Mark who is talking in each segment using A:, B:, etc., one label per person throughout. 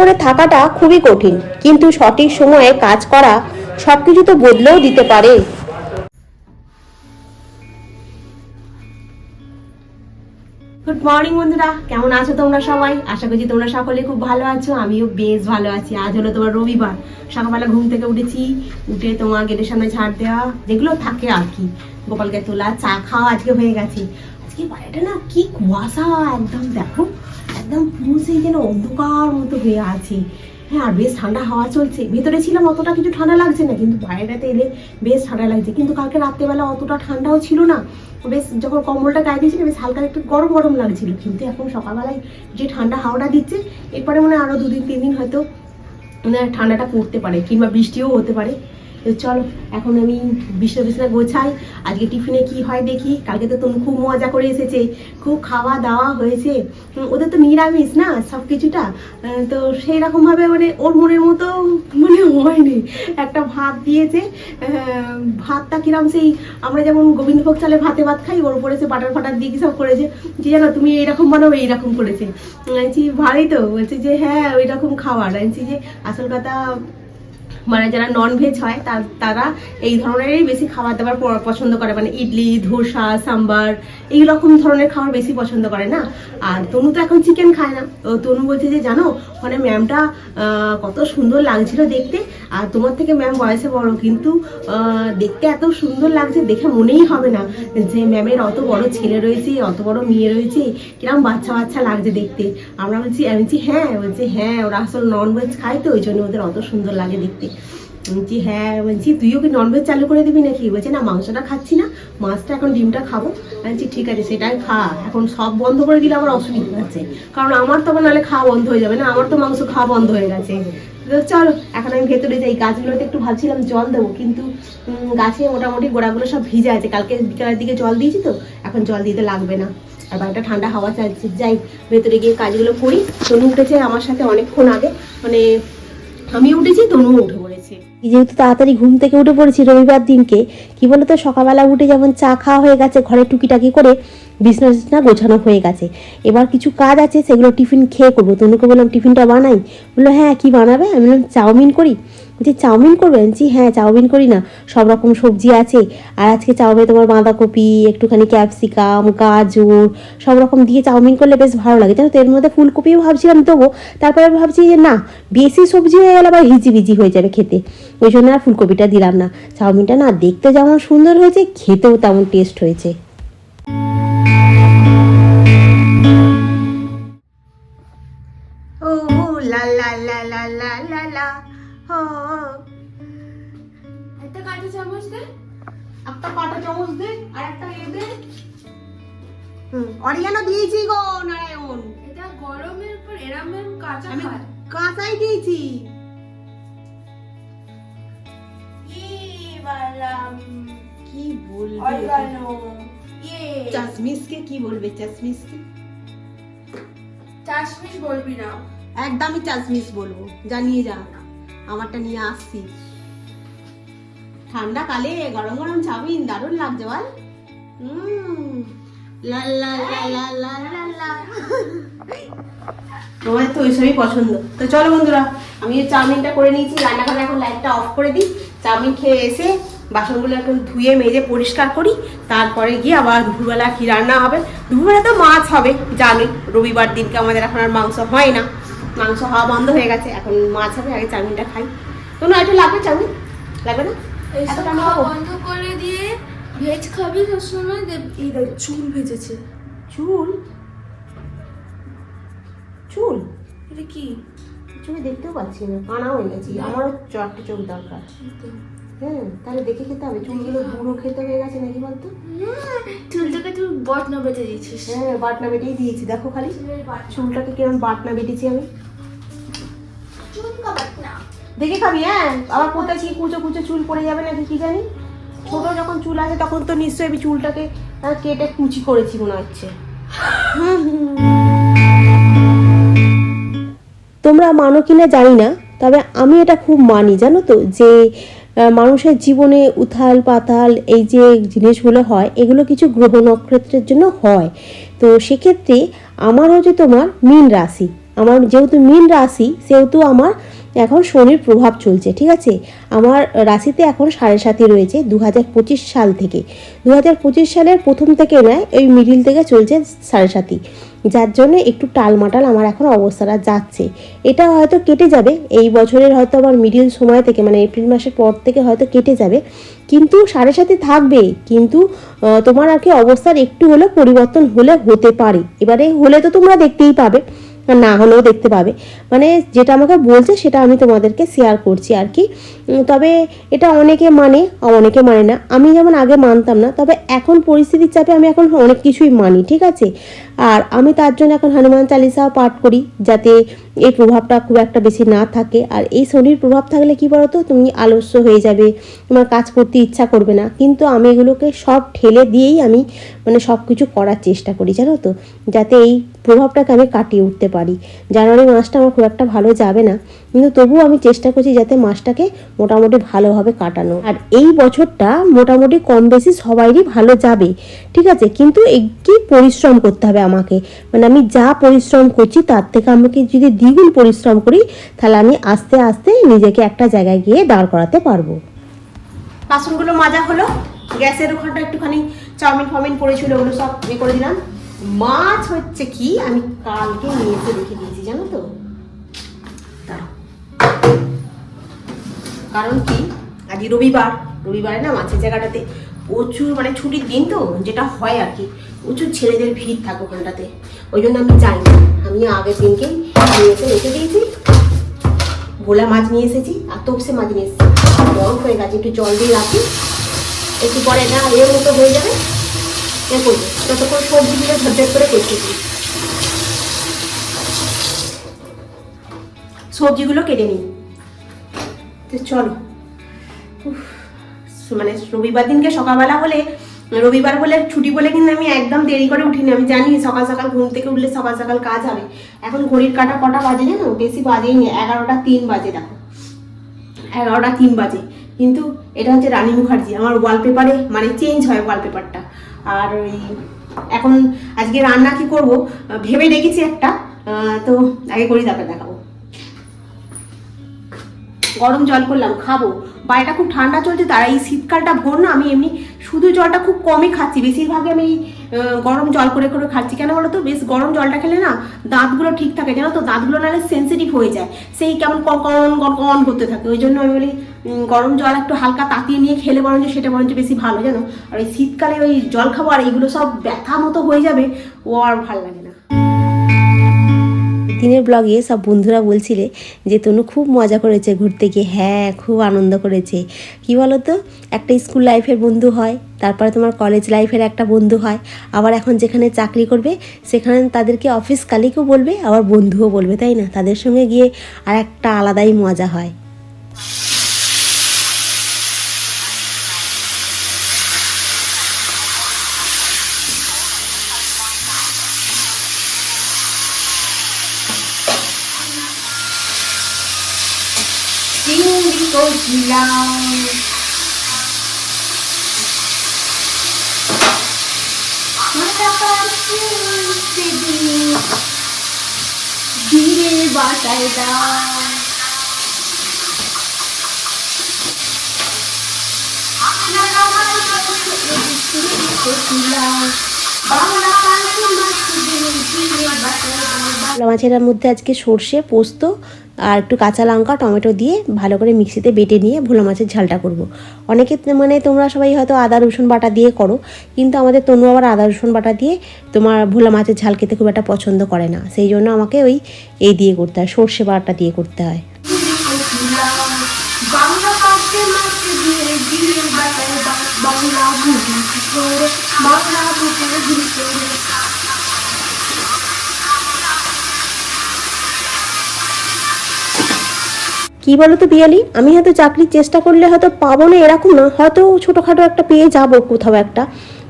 A: করে থাকাটা খুবই কঠিন, কিন্তু সঠিক সময়ে কাজ করা সবকিছু তো বদলেও দিতে পারে। গুড মর্নিং বন্ধুরা। কেমন আছো তোমরা সবাই? আশা করছি তোমরা সকলে খুব ভালো আছো। আমিও বেশ ভালো আছি। আজ হলো তোমার রবিবার। সকালবেলা ঘুম থেকে উঠেছি। উঠে তোমার গেটের সামনে ঝাড় দেওয়া, যেগুলো থাকে আর কি। গোপালকে তোলা, চা খাওয়া আজকে হয়ে গেছে। আজকে বাইরেটা না কি কুয়াশা, একদম দেখো, একদম সেই যেন অন্ধকার মতো হয়ে আছে। হ্যাঁ আর বেশ ঠান্ডা হাওয়া চলছে। ভেতরে ছিলাম, অতটা কিছু ঠান্ডা লাগছে না, কিন্তু বাইরেটাতে এলে বেশ ঠান্ডা লাগছে। কিন্তু কালকে রাত্রেবেলা অতটা ঠান্ডাও ছিল না। বেশ যখন কম্বলটা গায়ে দিয়েছিল বেশ হালকা একটু গরম গরম লাগছিল। কিন্তু এখন সকালবেলায় যে ঠান্ডা হাওয়াটা দিচ্ছে, এরপরে মনে হয় আরও দুদিন তিন দিন হয়তো ঠান্ডাটা পড়তে পারে, কিংবা বৃষ্টিও হতে পারে। তো চলো, এখন আমি বিছনা বিছনা গোছাই। আজকে টিফিনে কি হয় দেখি। কালকে তো তুমি খুব মজা করে এসেছে। খুব খাওয়া দাওয়া হয়েছে। ওদের তো নিরামিষ না সব কিছুটা তো সেই রকমভাবে মানে ওর মনের মতো মানে হয়নি। একটা ভাত দিয়েছে। ভাতটা কিরম সেই আমরা যেমন গোবিন্দভোগ চালে ভাতে ভাত খাই, ওর উপরে সে বাটার ফাটার দিয়ে সব করেছে। যে জানো, তুমি এইরকম বানাও, এইরকম করেছে। বলছি ভালোই তো। বলছি যে হ্যাঁ ওই রকম খাবার বলছি যে, আসল কথা মানে যারা নন ভেজ হয় তার এই ধরনেরই বেশি খাবার দাবার পছন্দ করে। মানে ইডলি, ধোসা, সাম্বার এই রকম ধরনের খাবার বেশি পছন্দ করে না। আর তনু তো এখন চিকেন খায় না। তো তনু বলছে যে, জানো মানে ম্যামটা কত সুন্দর লাগছিল দেখতে। আর তোমার থেকে ম্যাম বয়সে বড়, কিন্তু দেখতে এত সুন্দর লাগছে, দেখে মনেই হবে না যে ম্যামের অত বড় ছেলে রয়েছে, অত বড় মেয়ে রয়েছে, কিরম বাচ্চা বাচ্চা লাগছে দেখতে। আমরা বলছি, আমি বলছি হ্যাঁ। বলছি হ্যাঁ ওরা আসলে নন ভেজ খায় তো, ওই জন্য ওদের অত সুন্দর লাগে দেখতে। বলছি হ্যাঁ বলছি, তুইও কি ননভেজ চালু করে দিবি নাকি? বলছে, না, মাংসটা খাচ্ছি না, মাছটা এখন ডিমটা খাব। বলছি, ঠিক আছে সেটাই খা, এখন সব বন্ধ করে দিলে আমার অসুবিধা আছে কারণ আমার তো আবার নাহলে খাওয়া বন্ধ হয়ে যাবে না, আমার তো মাংস খাওয়া বন্ধ হয়ে গেছে। চলো, এখন আমি ভেতরে যাই, গাছগুলোতে একটু ভাবছিলাম জল দেবো, কিন্তু গাছে মোটামুটি গোড়াগুলো সব ভিজে আছে। কালকে বিকালের দিকে জল দিয়েছি তো, এখন জল দিতে লাগবে না। আর বাইরেটা ঠান্ডা হাওয়া চাইছে যাই, ভেতরে গিয়ে কাজগুলো করি। তনু উঠেছে আমার সাথে অনেকক্ষণ আগে মানে আমি উঠেছি তনু উঠে পড়েছে। যেহেতু তাড়াতাড়ি ঘুম থেকে উঠে পড়েছি রবিবার দিনকে, কি বলতো? সকালবেলা উঠে যেমন চা খাওয়া হয়ে গেছে, ঘরে টুকিটাকি করে বিছনা টিছনা গোছানো হয়ে গেছে। এবার কিছু কাজ আছে, সেগুলো টিফিন খেয়ে করব। তনুকে বললাম, টিফিনটা বানাই? বলল হ্যাঁ কি বানাবে? আমি বললাম, চাউমিন করি। বলছি, চাউমিন করবে? আমি হ্যাঁ চাউমিন করি না, সব রকম সবজি আছে। আর আজকে চাউমিন তোমার বাঁধাকপি, একটুখানি ক্যাপসিকাম, গাজর, সব রকম দিয়ে চাউমিন করলে বেশ ভালো লাগে। জানো তো, এর মধ্যে ফুলকপিও ভাবছিলাম দেবো তারপরে ভাবছি যে না, বেশি সবজি হয়ে গেলে আবার হিজিবিজি হয়ে যাবে খেতে। ওই জন্য আর ফুলকপিটা দিলাম না। চাউমিনটা না দেখতে যেমন সুন্দর হয়েছে খেতেও তেমন টেস্ট হয়েছে। ও লা লা লা লা লা লা লা
B: একটা কাঁটা চামচ দে
A: একটা কাঁটা চামচ দে আর একটা এ দে। হুম অরিগানো দিয়েছি গো নারায়ণ।
B: এটা গরমের পর এরামের কাঁচা খায়।
A: কাঁচাই দিয়েছি। কি বলবে? কি বলবে?
B: বলবি না।
A: একদমই বলব। জানিয়ে যা। আমারটা নিয়ে আসছি। ঠান্ডা কালে গরম গরম চাউমিন দারুণ লাগছে বল। উম, লা লা লা লা লা লা লা। তোমাদের তো ওইসবই পছন্দ। তো চলো বন্ধুরা আমি চাউমিনটা করে নিয়েছি রান্নাঘরে এখন লাইটটা অফ করে দিই। চাউমিন খেয়ে এসে বাসনগুলো একটু ধুয়ে মেজে পরিষ্কার করি। তারপরে গিয়ে আবার দুপুরবেলা কি রান্না হবে? দুপুরবেলা তো মাছ হবে জানি রবিবার দিনকে আমাদের এখন আর মাংস হয় না। মাংস হওয়া বন্ধ হয়ে গেছে এখন মাছ হবে আগে চাউমিনটা খাই। কোনো একটু লাগবে চাউমিন? লাগবে না?
B: বন্ধ করে দিয়ে ভেজ খাবি সবসময়? চুল ভেজেছে।
A: চুল? চুল?
B: এটা কি?
A: চুল দেখতেও পাচ্ছি না কানা হয়ে গেছি আমারও চারটে চোখ দরকার। হ্যাঁ তাহলে দেখে খেতে হবে চুলগুলো বুড়ো খেতে হয়ে গেছে নাকি বলতো?
B: চুলটাকে তুই বটনা বেঁধে দিয়েছিস।
A: হ্যাঁ বাটনা বেটেই দিয়েছি দেখো খালি চুলটাকে কিরম বাটনা বেটেছি আমি। দেখে খাবি হ্যাঁ আবার কোথায় কি কুচো কুচো চুল পড়ে যাবে নাকি কি জানি? ছোট যখন চুল আছে তখন তো নিশ্চয়ই আমি চুলটাকে কেটে কুচি করেছি মনে হচ্ছে। তোমরা মানো কিনা জানি না, তবে আমি এটা খুব মানি, জানো তো? যে মানুষের জীবনে উথাল পাতাল এই যে জিনিসগুলো হয়, এগুলো কিছু গ্রহ নক্ষত্রের জন্য হয়। তো সেক্ষেত্রে আমার হচ্ছে তোমার মীন রাশি, আমার যেহেতু মীন রাশি, সেহেতু আমার এখন শনির প্রভাব চলছে, ঠিক আছে? আমার রাশিতে এখন সাড়ে সাতই রয়েছে দু হাজার পঁচিশ সাল থেকে। দু হাজার পঁচিশ সালের প্রথম থেকে নয় ওই মিডিল থেকে চলছে সাড়ে সাতই। যার জন্য একটু টালমাটাল আমার এখন অবস্থাটা যাচ্ছে। এটা হয়তো কেটে যাবে, এই বছরের হয়তো আমার মিডিল সময় থেকে মানে এপ্রিল মাসের পর থেকে হয়তো কেটে যাবে। কিন্তু সাড়ে সাথে থাকবে, কিন্তু তোমার আর কি অবস্থার একটু হলেও পরিবর্তন হলে হতে পারে। এবারে হলে তো তোমরা দেখতেই পাবে। না হলেও দেখতে পাবে। মানে যেটা আমাকে বলছে সেটা আমি তোমাদেরকে শেয়ার করছি আর কি। তবে এটা অনেকে মানে অনেকে মানে না। আমি যেমন আগে মানতাম না, তবে এখন পরিস্থিতির চাপে আমি এখন অনেক কিছুই মানি, ঠিক আছে? আর আমি তার জন্য এখন হনুমান চালিসাও পাঠ করি, যাতে এই প্রভাবটা খুব একটা বেশি না থাকে। আর এই শনির প্রভাব থাকলে কি বলতো? তুমি আলস্য হয়ে যাবে, তোমার কাজ করতে ইচ্ছা করবে না। কিন্তু আমি এগুলোকে সব ঠেলে দিয়েই আমি মানে সব কিছু করার চেষ্টা করি, জানো তো? যাতে এই প্রভাবটাকে আমি কাটিয়ে উঠতে পারি। জানুয়ারি মাসটা আমার খুব একটা ভালো যাবে না, কিন্তু তবুও আমি চেষ্টা করছি যাতে মাসটাকে মোটামুটি ভালোভাবে কাটানো। আর এই বছরটা মোটামুটি কম বেশি সবাইরই ভালো যাবে, ঠিক আছে? কিন্তু একই পরিশ্রম করতে হবে আমাকে। মানে আমি যা পরিশ্রম করছি, তার থেকে আমাকে যদি দ্বিগুণ পরিশ্রম করি তাহলে আমি আস্তে আস্তে নিজেকে একটা জায়গায় গিয়ে দাঁড় করাতে পারব। বাসনগুলো মাজা হলো, গ্যাসের ওখানটা একটুখানি চাউমিন ফাউমিন পড়েছিল ওগুলো সব ইয়ে করে দিলাম। মাছ হচ্ছে কি, আমি কালকে নিয়ে এসে রেখে দিয়েছি, জানো তো। কারণ কি আজ রবিবার, রবিবারে না মাছের জায়গাটাতে প্রচুর মানে ছুটির দিন তো যেটা হয় আর কি। প্রচুর ছেলেদের ভিড় থাকে ওখানটাতে। ওই জন্য আমি যাই না আমি আগের দিনকেই নিয়ে এসে রেখে দিয়েছি। ভোলা মাছ নিয়ে এসেছি আর তপসে মাছ নিয়ে এসেছি। বরফ হয়ে গেছে একটু জল দিয়ে রাখি। একটু পরে এটা এর মতো হয়ে যাবে। এ করব। ততক্ষণ সবজিগুলো ঝরঝর করে করতেছি সবজিগুলো কেটে নিই। তো চলো। উফ, মানে রবিবার দিনকে সকালবেলা হলে, রবিবার বলে ছুটি বলে কিন্তু আমি একদম দেরি করে উঠিনি। আমি জানি সকাল সকাল ঘুম থেকে উঠলে সকাল সকাল কাজ হবে। এখন ঘড়ির কাটা কটা বাজে জানো? বেশি বাজেই নি এগারোটা তিন বাজে দেখো। এগারোটা তিন বাজে। কিন্তু এটা হচ্ছে রানী মুখার্জি, আমার ওয়ালপেপারে মানে চেঞ্জ হয় ওয়ালপেপারটা আর ওই এখন আজকে রান্না কি করব? ভেবে রেখেছি একটা। তো আগে করি, তারপরে দেখাবো। গরম জল করলাম, খাব। বাইরেটা খুব ঠান্ডা চলছে, তার এই শীতকালটা ভোর না, আমি এমনি শুধু জলটা খুব কমই খাচ্ছি। বেশিরভাগই আমি গরম জল করে করে খাচ্ছি। কেন বলো তো বেশ গরম জলটা খেলে না দাঁতগুলো ঠিক থাকে, জানো তো? দাঁতগুলো নাহলে সেন্সিটিভ হয়ে যায়। সেই কেমন কনকন কনকন করতে থাকে। ওই জন্য আমি বলি গরম জল একটু হালকা তাতিয়ে নিয়ে খেলে বরঞ্চ সেটা বরঞ্চ বেশি ভালো, জানো? আর ওই শীতকালে ওই জল খাব আর এইগুলো সব ব্যথা মতো হয়ে যাবে, ও আর ভালো লাগে না। দিনের ব্লগে সব বন্ধুরা বলছিলে যে, তনু খুব মজা করেছে ঘুরতে গিয়ে। হ্যাঁ খুব আনন্দ করেছে। কি বলো তো একটা স্কুল লাইফের বন্ধু হয়, তারপরে তোমার কলেজ লাইফের একটা বন্ধু হয়। আবার এখন যেখানে চাকরি করবে, সেখানে তাদেরকে অফিস কালিকেও বলবে, আবার বন্ধুও বলবে, তাই না? তাদের সঙ্গে গিয়ে আর একটা আলাদাই মজা হয়। করছিলাম। মাছের মধ্যে আজকে সর্ষে পোস্ত আর একটু কাঁচা লঙ্কা টমেটো দিয়ে ভালো করে মিক্সিতে বেটে নিয়ে ভোলা মাছের ঝালটা করব। অনেকে মানে তোমরা সবাই হয়তো আদা রসুন বাটা দিয়ে করো কিন্তু আমাদের তনু আবার আদা রসুন বাটা দিয়ে তোমার ভোলা মাছের ঝাল খেতে খুব একটা পছন্দ করে না সেই জন্য আমাকে ওই এই দিয়ে করতে হয় সর্ষে বাটা দিয়ে করতে হয়
B: বাংলা
A: কি বলো তো বিয়ালি? আমি হয়তো চাকরির চেষ্টা করলে হয়তো পাবো না এরকম না, হয়তো ছোটোখাটো একটা পেয়ে যাব কোথাও একটা।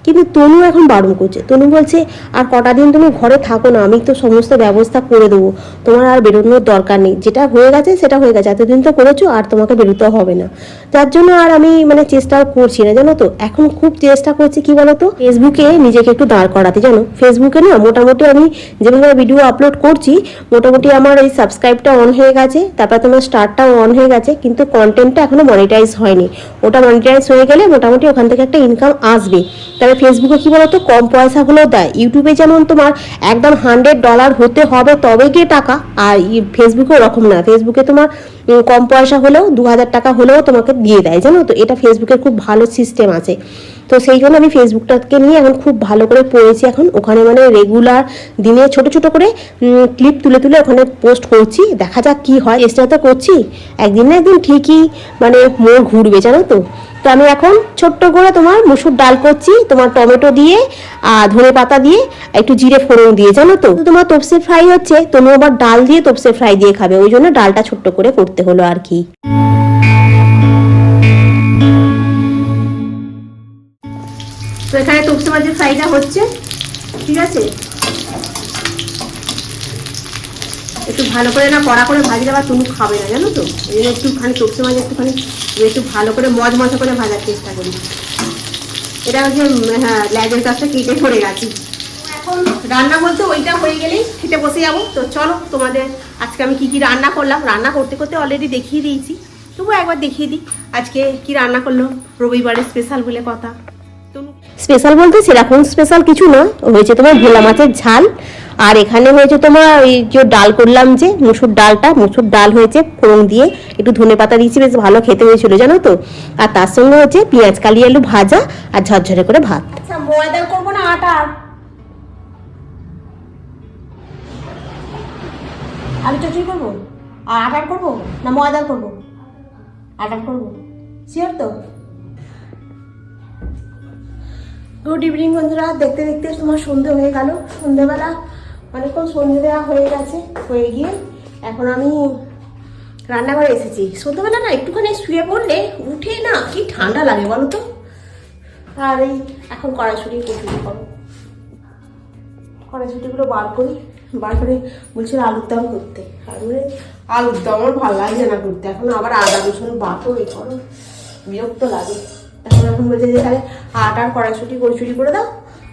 A: কিন্তু তনু এখন বারণ করছে। তনু বলছে, আর কটা দিন তুমি ঘরে থাকো না, আমি তো সমস্ত ব্যবস্থা করে দেবো। তোমার আর বেরোনোর দরকার নেই। যেটা হয়ে গেছে, সেটা হয়ে গেছে। এতদিন তো করেছ, আর তোমাকে বেরোতে হবে না। যার জন্য আর আমি মানে চেষ্টাও করছি না, জানো তো? এখন খুব চেষ্টা করছি, কি বলতো? ফেসবুকে নিজেকে একটু দাঁড় করাতে, জানো? ফেসবুকে না মোটামুটি আমি যেভাবে ভিডিও আপলোড করছি, মোটামুটি আমার এই সাবস্ক্রাইবটা অন হয়ে গেছে, তারপর তোমার স্টারটাও অন হয়ে গেছে, কিন্তু কন্টেন্টটা এখনও মনিটাইজ হয়নি। ওটা মনিটাইজ হয়ে গেলে মোটামুটি ওখান থেকে একটা ইনকাম আসবে। তবে ফেসবুকে কি বলতো? কম পয়সা হলেও দেয়। ইউটিউবে যেমন তোমার একদম হান্ড্রেড ডলার হতে হবে, তবে গিয়ে টাকা। আর ফেসবুকে ওরকম না। ফেসবুকে তোমার কম পয়সা হলেও দু হাজার টাকা হলেও তোমাকে দিয়ে দেয়। জানো তো? এটা ফেসবুকের খুব ভালো সিস্টেম আছে। তো সেই জন্য আমি ফেসবুকটাকে নিয়ে এখন খুব ভালো করে পড়েছি এখন। ওখানে মানে রেগুলার দিনে ছোট ছোট করে ক্লিপ তুলে তুলে ওখানে পোস্ট করছি। দেখা যাক কি হয়। চেষ্টা তো করছি। একদিন না একদিন ঠিকই মানে মোড় ঘুরবে, জানো তো? তো আমি এখন ছোট্ট করে তোমার মুসুর ডাল করছি, তোমার টমেটো দিয়ে, আর ধনে পাতা দিয়ে একটু জিরে ফোড়ন দিয়ে, জানো তো? তোমার তপসে ফ্রাই হচ্ছে, তুমি আবার ডাল দিয়ে তপসে ফ্রাই দিয়ে খাবে, ওই জন্য ডালটা ছোট্ট করে করতে হলো আর কি। তো এখানে তপসে মাছের ফ্রাইটা হচ্ছে, ঠিক আছে? একটু ভালো করে না কড়া করে ভাজলে আবার তুমি খাবে না, জানো তো? এই জন্য একটুখানি তপসে মাছ একটুখানি একটু ভালো করে মজ মজা করে ভাজার চেষ্টা করি। এটা হচ্ছে হ্যাঁ ল্যাজের কাছটা কেটে পড়ে গেছি এখন রান্না বলতে ওইটা হয়ে গেলেই খেতে বসে যাব। তো চলো, তোমাদের আজকে আমি কি কি রান্না করলাম? রান্না করতে করতে অলরেডি দেখিয়ে দিয়েছি। তবু একবার দেখিয়ে দিই, আজকে কি রান্না করল? রবিবারের স্পেশাল বলে কথা। স্পেশাল বলতে সেরকম স্পেশাল কিছু না। হয়েছে তোমার ভোলা মাছের ঝাল, আর এখানে হয়েছে তোমার ওই যে ডাল করলাম যে, মুসুর ডালটা, মুসুর ডাল হয়েছে ফোড়ন দিয়ে, একটু ধনে পাতা দিয়েছি, বেশ ভালো খেতে হয়েছিল, জানো তো? আর তার সঙ্গে হচ্ছে পেঁয়াজ, কালি, আলু ভাজা আর ঝরঝরে করে ভাত। আচ্ছা ময়দা করব করব? আর আটার করব? না ময়দার করব? আটার করব। শিওর তো? গুড ইভিনিং বন্ধুরা। দেখতে দেখতে তোমার সন্ধে হয়ে গেল। সন্ধেবেলা অনেকক্ষণ সন্ধে দেওয়া হয়ে গেছে, হয়ে গিয়ে এখন আমি রান্নাঘরে এসেছি। সন্ধ্যেবেলা না একটুখানি শুয়ে পড়লে উঠে না কি ঠান্ডা লাগে বলো তো? আর এই এখন কড়াইশুটি কচুরি করো কড়াইশুটিগুলো বার করি। বার করে বলছিল আলুর দম করতে। আর আলুর দম আমার ভালো লাগছে না করতে। এখন আবার আদা রসুন বাটো এই করো। বিরক্ত লাগে। এখন এখন বলছে যে তাহলে আট আর কড়াইশুটি কচুরি করে দাও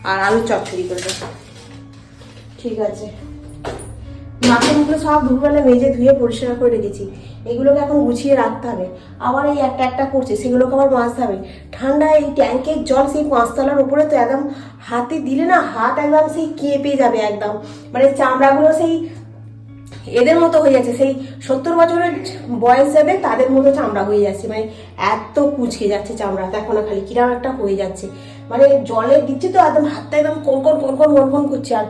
A: আর আলুর চচ্চড়ি করে দাও। ঠিক আছে। মাছগুলো সব দুপুরবেলা মেজে ধুয়ে পরিষ্কার করে রেখেছি। এগুলোকে এখন গুছিয়ে রাখতে হবে। আবার এই একটা একটা করছে, সেগুলোকে আবার মাজতে হবে। ঠান্ডা এই ট্যাঙ্কের জল সেই পাঁচতলার উপরে তো একদম হাতে দিলে না হাত একদম সেই কেঁপে যাবে একদম। মানে চামড়াগুলো সেই এদের মতো হয়ে যাচ্ছে। সেই সত্তর বছরের বয়স যাবে, তাদের মতো চামড়া হয়ে যাচ্ছে। মানে এত কুচকে যাচ্ছে চামড়া। দেখো না খালি কিরম একটা হয়ে যাচ্ছে। মানে জলে দিচ্ছে তো, একদম হাতটা একদম কনকন কনকন কনকন করছে আর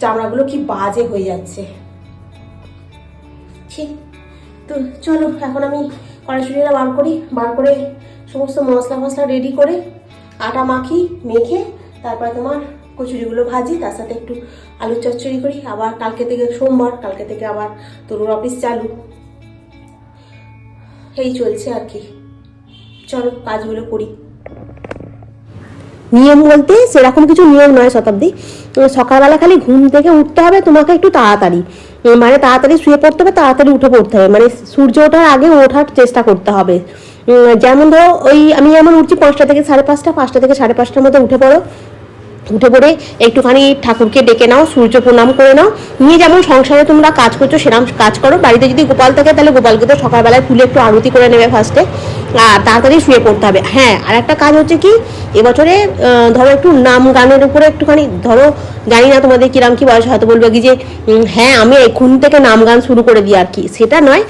A: চামড়াগুলো কি বাজে হয়ে যাচ্ছে। ঠিক তো চলো, এখন আমি কড়াইশুটিটা বার করি। বার করে সমস্ত মশলা মশলা রেডি করে, আটা মাখি, মেখে, তারপরে তোমার কচুরিগুলো ভাজি, তার সাথে একটু আলু চচ্চড়ি করি। আবার কালকে থেকে সোমবার, কালকে থেকে আবার তরুর অফিস চালু। এই চলছে আর কি। চলো, কাজগুলো করি। নিয়ম বলতে সেরকম কিছু নিয়ম নয় শতাব্দী। সকালবেলা খালি ঘুম থেকে উঠতে হবে, তোমাকে একটু তাড়াতাড়ি। মানে তাড়াতাড়ি শুয়ে পড়তে হবে, তাড়াতাড়ি উঠে পড়তে হবে। মানে সূর্য ওঠার আগে ওঠার চেষ্টা করতে হবে। যেমন ধরো ওই আমি যেমন উঠছি পাঁচটা থেকে সাড়ে পাঁচটা পাঁচটা থেকে সাড়ে পাঁচটার মধ্যে উঠে পড়ো। উঠে পড়ে একটুখানি ঠাকুরকে ডেকে নাও, সূর্য প্রণাম করে নাও। নিয়ে যেমন সংসারে তোমরা কাজ করছ সেরকম কাজ করো। বাড়িতে যদি গোপাল থাকে, তাহলে গোপালকে তো সকালবেলায় তুলে একটু আরতি করে নেবে ফার্স্টে আর তাড়াতাড়ি শুয়ে পড়তে হবে। হ্যাঁ আর একটা কাজ হচ্ছে কি, এবছরে ধরো একটু নাম গানের উপরে একটুখানি, ধরো জানি না তোমাদের কিরাম কি বয়স, হয়তো বলবে কি যে হ্যাঁ আমি এখন থেকে নাম গান শুরু করে দিই আর কি। সেটা নয়,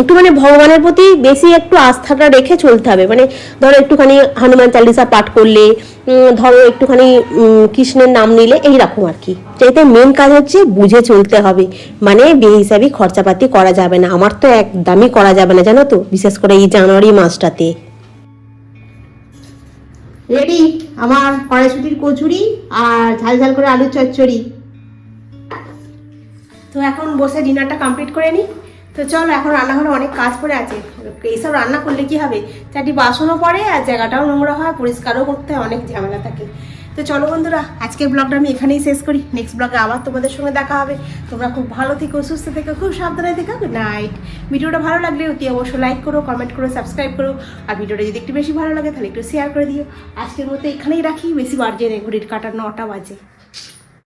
A: একটু মানে ভগবানের প্রতি বেশি একটু আস্থাটা রেখে চলতে হবে। মানে ধরো একটুখানি হনুমান চালিসা পাঠ করলে ধরো একটুখানি উম, কৃষ্ণের নাম নিলে এইরকম আর কি। যাইতে মেন কাজ হচ্ছে বুঝে চলতে হবে। মানে বেহিসাবি খরচাপাতি করা যাবে না। আমার তো একদমই করা যাবে না জানো তো? বিশেষ করে এই জানুয়ারি মাসটাতে। রেডি আমার কড়াইশুটির কচুরি আর ঝাল ঝাল করে আলুর চচ্চড়ি। তো এখন বসে ডিনারটা কমপ্লিট করে নিই তো চলো, এখন রান্নাঘরে অনেক কাজ পড়ে আছে। এইসব রান্না করলে কি হবে? চারটি বাসনও পড়ে আর জায়গাটাও নোংরা হয়, পরিষ্কারও করতে হয়, অনেক ঝামেলা থাকে। তো চলো বন্ধুরা, আজকের ব্লগটা আমি এখানেই শেষ করি। নেক্সট ব্লগে আবার তোমাদের সঙ্গে দেখা হবে। তোমরা খুব ভালো থেকো, সুস্থ থেকো, খুব সাবধানে থেকো। গুড নাইট ভিডিওটা ভালো লাগলে অতি অবশ্যই লাইক করো কমেন্ট করো সাবস্ক্রাইব করো। আর ভিডিওটা যদি একটু বেশি ভালো লাগে, তাহলে একটু শেয়ার করে দিও। আজকের মতো এখানেই রাখি। বেশি বাড়ছে ঘড়ির কাটা নটা বাজে।